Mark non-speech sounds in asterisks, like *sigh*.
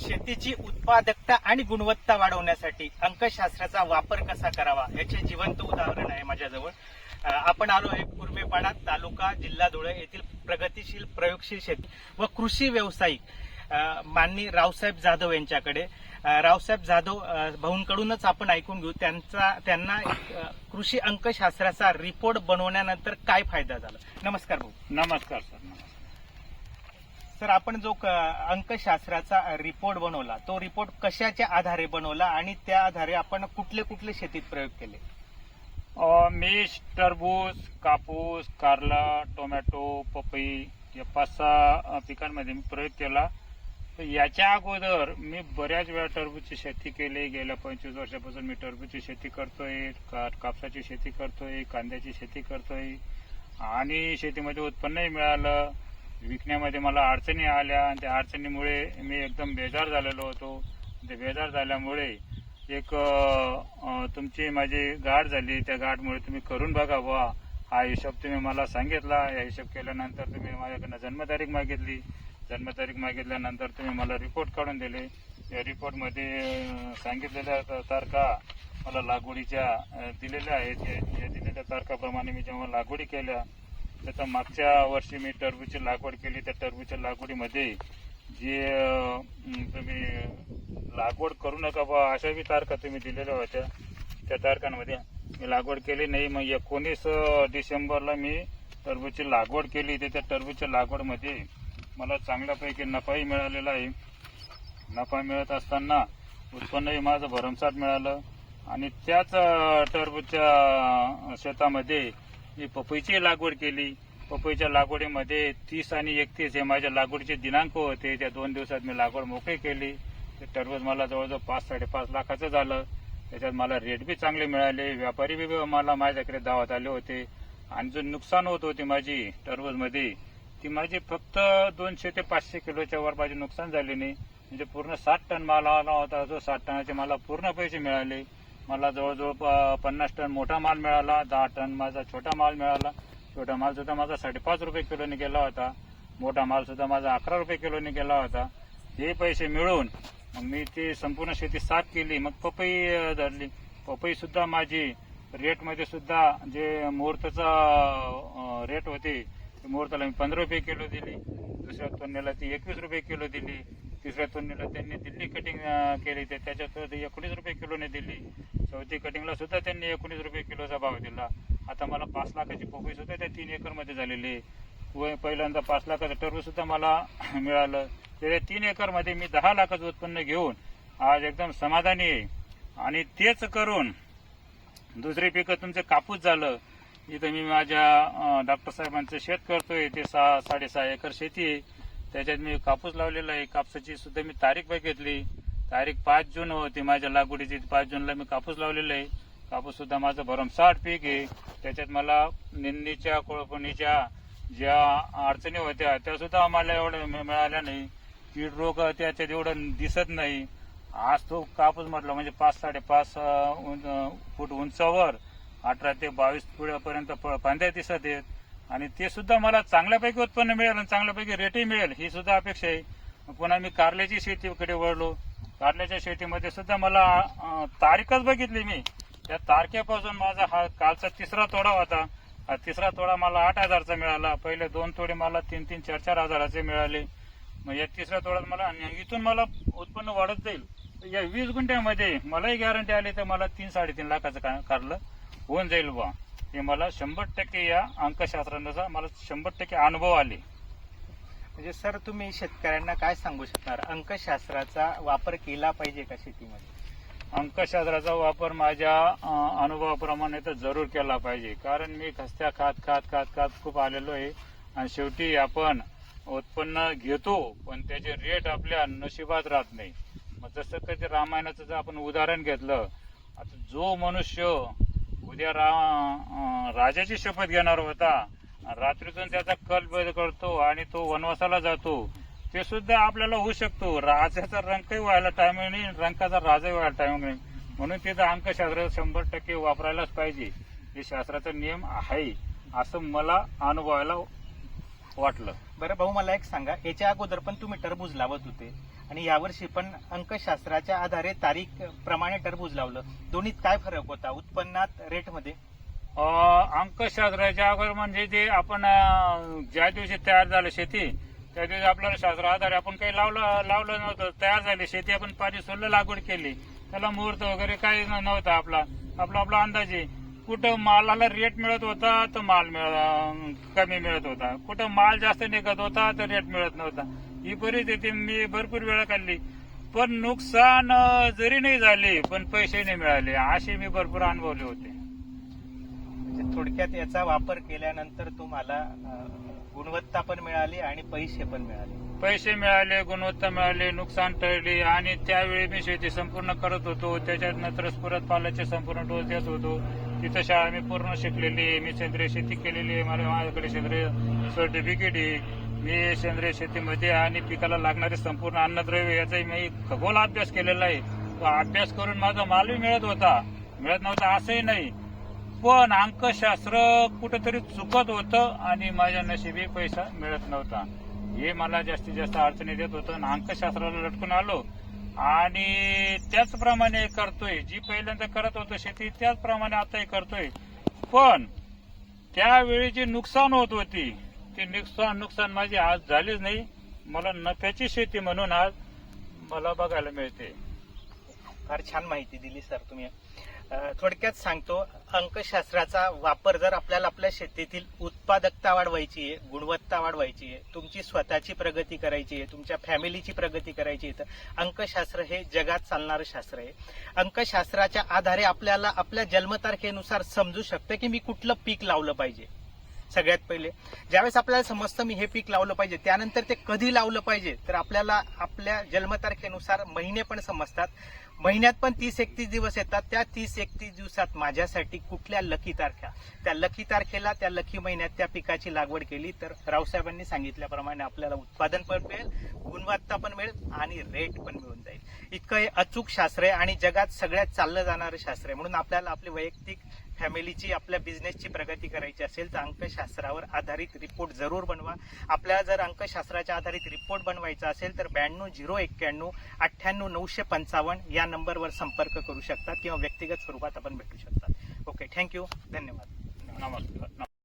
शेतीची उत्पादकता आणि गुणवत्ता वाढवण्यासाठी अंकशास्त्राचा वापर कसा करावा याचे जिवंत उदाहरण आहे माझ्याजवळ. आपण आलो आहे पूर्वेपाडा तालुका जिल्हा धुळे येथील प्रगतीशील प्रयोगशील शेती व कृषी व्यावसायिक माननी रावसाहेब जाधव यांच्याकडे. रावसाहेब जाधव भाऊंकडूनच आपण ऐकून घेऊ. त्यांचा त्यांना कृषी अंकशास्त्राचा रिपोर्ट बनवण्यानंतर काय फायदा झाला? नमस्कार भाऊ. नमस्कार सर नमस्कार. सर आपण जो क- अंकशास्त्राचा रिपोर्ट बनवला तो रिपोर्ट कशाच्या आधारे बनवला आणि त्या आधारे आपण कुठले कुठले शेतीत प्रयोग केले? मी टरबूज कापूस कारला टोमॅटो पपई या पाच सहा पिकांमध्ये मी प्रयोग केला. तर याच्या अगोदर मी बऱ्याच वेळा टरबूजची शेती केली. गेल्या पंचवीस वर्षापासून मी टरबूजची शेती करतोय का- कापसाची शेती करतोय कांद्याची शेती करतोय. आणि शेतीमध्ये उत्पन्नही मिळालं. विकण्यामध्ये मला अडचणी आल्या आणि त्या अडचणीमुळे मी एकदम बेजार झालेलो होतो. ते बेजार झाल्यामुळे एक तुमची माझी गाठ झाली. त्या गाठमुळे तुम्ही करून बघा बुवा. हा हिशोब तुम्ही मला सांगितला. या हिशोब केल्यानंतर तुम्ही माझ्याकडनं जन्मतारीख मागितली. जन्मतारीख मागितल्यानंतर तुम्ही मला रिपोर्ट काढून दिले. या रिपोर्टमध्ये सांगितलेल्या तारखा मला लागवडीच्या दिलेल्या आहेत. या दिलेल्या तारखाप्रमाणे मी जेव्हा लागवडी केल्या त्याचा मागच्या वर्षी मी टरबूजची लागवड केली त्या टरबूजच्या लागवडीमध्ये जे तुम्ही लागवड करू नका बा अशा बी तारखा तुम्ही दिलेल्या होत्या. त्या तारखांमध्ये मी लागवड केली नाही. मग एकोणीस डिसेंबरला मी टरबूजची लागवड केली. ते त्या टरबूजच्या लागवडमध्ये मला चांगल्यापैकी नफाही मिळालेला आहे. नफा मिळत असताना उत्पन्नही माझं भरमसाठ मिळालं. आणि त्याच टरबूजच्या शेतामध्ये मी पपईची लागवड केली. पपईच्या लागवडीमध्ये तीस आणि एकतीस हे माझ्या लागवडीचे दिनांक होते. त्या दोन दिवसात मी लागवड मोकळी केली. ते टरबूज मला जवळजवळ पाच साडेपाच लाखाचं झालं. त्याच्यात मला रेट बी चांगले मिळाले. व्यापारी बी मला माझ्याकडे दावत आले होते. आणि जो नुकसान होत होती माझी टरबूजमध्ये ती माझी फक्त दोनशे ते पाचशे किलोच्या वर माझे नुकसान झाले नाही म्हणजे पूर्ण साठ टन माल आला होता. जो साठ टनाचे मला पूर्ण पैसे मिळाले. मला जवळजवळ प- पन्नास टन मोठा माल मिळाला दहा टन माझा छोटा माल मिळाला. छोटा माल सुद्धा माझा साडेपाच रुपये किलोने गेला होता. मोठा माल सुद्धा माझा अकरा रुपये किलोने गेला होता. हे पैसे मिळून मग मी ती संपूर्ण शेती साफ केली. मग पपई धरली. पपई सुद्धा माझी रेटमध्ये सुद्धा जे मुहूर्ताचा रेट होते ते मुहूर्ताला मी पंधरा रुपये किलो दिली. दुसऱ्या तोंडीला ती एकवीस रुपये किलो दिली. तिसऱ्या तोंडीला त्यांनी दिल्ली कटिंग केली. ते त्याच्यात ती एकोणीस रुपये किलोने दिली. चौथी कटिंगला सुद्धा त्यांनी एकोणीस रुपये किलोचा भाव दिला. आता मला पाच लाखाची पपई सुद्धा त्या तीन एकरमध्ये झालेली आहे. व पहिल्यांदा पाच लाखाचं टरबूज सुद्धा मला *clears throat* मिळालं. त्या तीन एकरमध्ये मी दहा लाखाचं उत्पन्न घेऊन आज एकदम समाधानी आहे. आणि तेच करून दुसरी पिकं तुमचं कापूस झालं. इथं मी माझ्या डॉक्टर साहेबांचं शेत करतोय. ते सहा साडेसहा एकर शेती आहे. त्याच्यात मी कापूस लावलेला आहे. कापसाची सुद्धा मी तारीख बघितली. तारीख पाच जून होती. माझ्या लागवडीची पाच जूनला मी कापूस लावलेला आहे. कापूस सुद्धा माझं भरमसाठ पीक आहे. त्याच्यात मला निंदीच्या कोळपणीच्या ज्या अडचणी होत्या त्या सुद्धा आम्हाला एवढं मिळाल्या नाही. कीड रोग त्याच्यात एवढं दिसत नाही. आज तो कापूस म्हटलं म्हणजे पाच साडेपाच फूट उंचावर अठरा ते बावीस फुटापर्यंत प- फांद्या दिसत आहेत. आणि ते सुद्धा मला चांगल्यापैकी उत्पन्न मिळेल आणि चांगल्यापैकी रेटही मिळेल ही सुद्धा अपेक्षा आहे. पुन्हा मी कारल्याची शेतीकडे वळलो. कारल्याच्या शेतीमध्ये सुद्धा मला तारीखच बघितली मी. त्या तारखेपासून माझा हा कालचा तिसरा तोडा होता. हा तिसरा तोडा मला आठ हजारचा मिळाला. पहिले दोन तोडे मला तीन तीन चार चार हजाराचे मिळाले. मग या तिसऱ्या तोड्यात मला आणि इथून मला उत्पन्न वाढत जाईल. या वीस गुंठ्यामध्ये मलाही गॅरंटी आली तर मला तीन साडेतीन लाखाचं का- कारलं होऊन जाईल बा हे मला शंभर टक्के या अंकशास्त्राचा मला शंभर टक्के अनुभव आले. म्हणजे सर तुम्ही शेतकऱ्यांना काय सांगू शकणार? अंकशास्त्राचा वापर केला पाहिजे का शेतीमध्ये? अंकशास्त्राचा वापर माझ्या अनुभवाप्रमाणे तर जरूर केला पाहिजे. कारण मी खस्त्या खात खात खात खात खूप आलेलो आहे. आणि शेवटी आपण उत्पन्न घेतो पण त्याचे रेट आपल्या नशिबात राहत नाही. मग जसं कधी रामायणाचं जर आपण उदाहरण घेतलं आता जो मनुष्य उद्या रा राजाची शपथ घेणार होता रात्रीतून त्याचा कल बदल करतो आणि तो वनवासाला जातो. ते सुद्धा आपल्याला होऊ शकतो. राजाचा रंगही व्हायला टायमिंग नाही रंगाचा राजाही व्हायला टायमिंग नाही. म्हणून तिथं अंकशास्त्र शंभर टक्के वापरायलाच पाहिजे. हे शास्त्राचा नियम आहे असं मला अनुभवायला वाटलं. बरं भाऊ मला एक सांगा. याच्या अगोदर पण तुम्ही टरबूज लावत होते आणि यावर्षी पण अंकशास्त्राच्या आधारे तारीख प्रमाणे टरबूज लावलं. दोन्हीत काय फरक होता? उत्पन्नात रेटमध्ये अंकशास्त्राच्या अगोदर म्हणजे ते आपण ज्या दिवशी तयार झालं शेती त्या दिवशी आपल्याला शास्त्र आधारे आपण काही लावलं लावलं नव्हतं. तयार झाली शेती आपण पाणी सोडलं लागवड केली. त्याला मुहूर्त वगैरे काही नव्हता आपला. आपला आपला अंदाजे. कुठं मालाला रेट मिळत होता तर माल मिळ- कमी मिळत होता. कुठं माल जास्त निघत होता तर रेट मिळत नव्हता. ही परिस्थिती मी भरपूर वेळा काढली. पण नुकसान जरी नाही झाले पण पैसे नाही मिळाले. असे मी भरपूर अनुभवले होते. थोडक्यात याचा वापर केल्यानंतर तुम्हाला गुणवत्ता पण मिळाली आणि पैसे पण मिळाले. पैसे मिळाले गुणवत्ता मिळाले नुकसान टळले आणि त्यावेळी मी शेती संपूर्ण करत होतो. त्याच्यात नंतर परत पाल्याचे संपूर्ण डोस देत होतो. तिथं शाळा मी पूर्ण शिकलेली आहे. मी सेंद्रिय शेती केलेली आहे. मला माझ्याकडे सेंद्रिय सर्टिफिकेट आहे. मी सेंद्रिय शेतीमध्ये आणि पिकाला लागणारे संपूर्ण अन्नद्रव्य याचाही मी खगोल अभ्यास केलेला आहे. तो अभ्यास करून माझा मालही मिळत होता. मिळत नव्हता असंही नाही. पण अंकशास्त्र कुठेतरी चुकत होतं आणि माझ्या नशिबी पैसा मिळत नव्हता. हे मला जास्तीत जास्त अडचणी देत होतं आणि अंकशास्त्राला लटकून आलो. आणि त्याचप्रमाणे करतोय. जी पहिल्यांदा करत होतो शेती त्याचप्रमाणे आताही करतोय. पण त्यावेळी जी नुकसान होत होती ती नुकसान नुकसान माझी आज झालीच नाही. मला नफ्याची शेती म्हणून आज मला बघायला मिळते. फार छान माहिती दिली सर तुम्ही. थोडक्यात सांगतो अंकशास्त्राचा वापर जर आपल्याला आपल्या शेतीतील उत्पादकता वाढवायची आहे गुणवत्ता वाढवायची आहे तुमची स्वतःची प्रगती करायची आहे तुमच्या फॅमिलीची प्रगती करायची आहे तर अंकशास्त्र हे जगात चालणारं शास्त्र आहे. अंकशास्त्राच्या आधारे आपल्याला आपल्या जन्मतारखेनुसार समजू शकतं की मी कुठलं पीक लावलं पाहिजे. सगळ्यात पहिले. ज्यावेळेस आपल्याला समजतं मी हे पीक लावलं पाहिजे त्यानंतर ते कधी लावलं पाहिजे तर आपल्याला आपल्या जन्मतारखेनुसार महिने पण समजतात. महिन्यात पण तीस एकतीस दिवस येतात. त्या तीस एकतीस दिवसात माझ्यासाठी कुठल्या लकी तारख्या? त्या लकी तारखेला त्या लकी महिन्यात त्या पिकाची लागवड केली तर रावसाहेबांनी सांगितल्याप्रमाणे आपल्याला उत्पादन पण मिळेल गुणवत्ता पण मिळेल आणि रेट पण मिळून जाईल. इतकं हे अचूक शास्त्र आहे आणि जगात सगळ्यात चाललं जाणारं शास्त्र आहे. म्हणून आपल्याला आपले वैयक्तिक फॅमिलीची आपल्या बिझनेसची प्रगती करायची असेल तर अंकशास्त्रावर आधारित रिपोर्ट जरूर बनवा. आपल्याला जर अंकशास्त्राच्या आधारित रिपोर्ट बनवायचा असेल तर ब्याण्णव झिरो एक्क्याण्णव अठ्ठ्याण्णव नऊशे पंचावन्न या नंबरवर संपर्क करू शकतात किंवा व्यक्तिगत स्वरूपात आपण भेटू शकतात ओके थँक्यू. धन्यवाद. नमस्कार.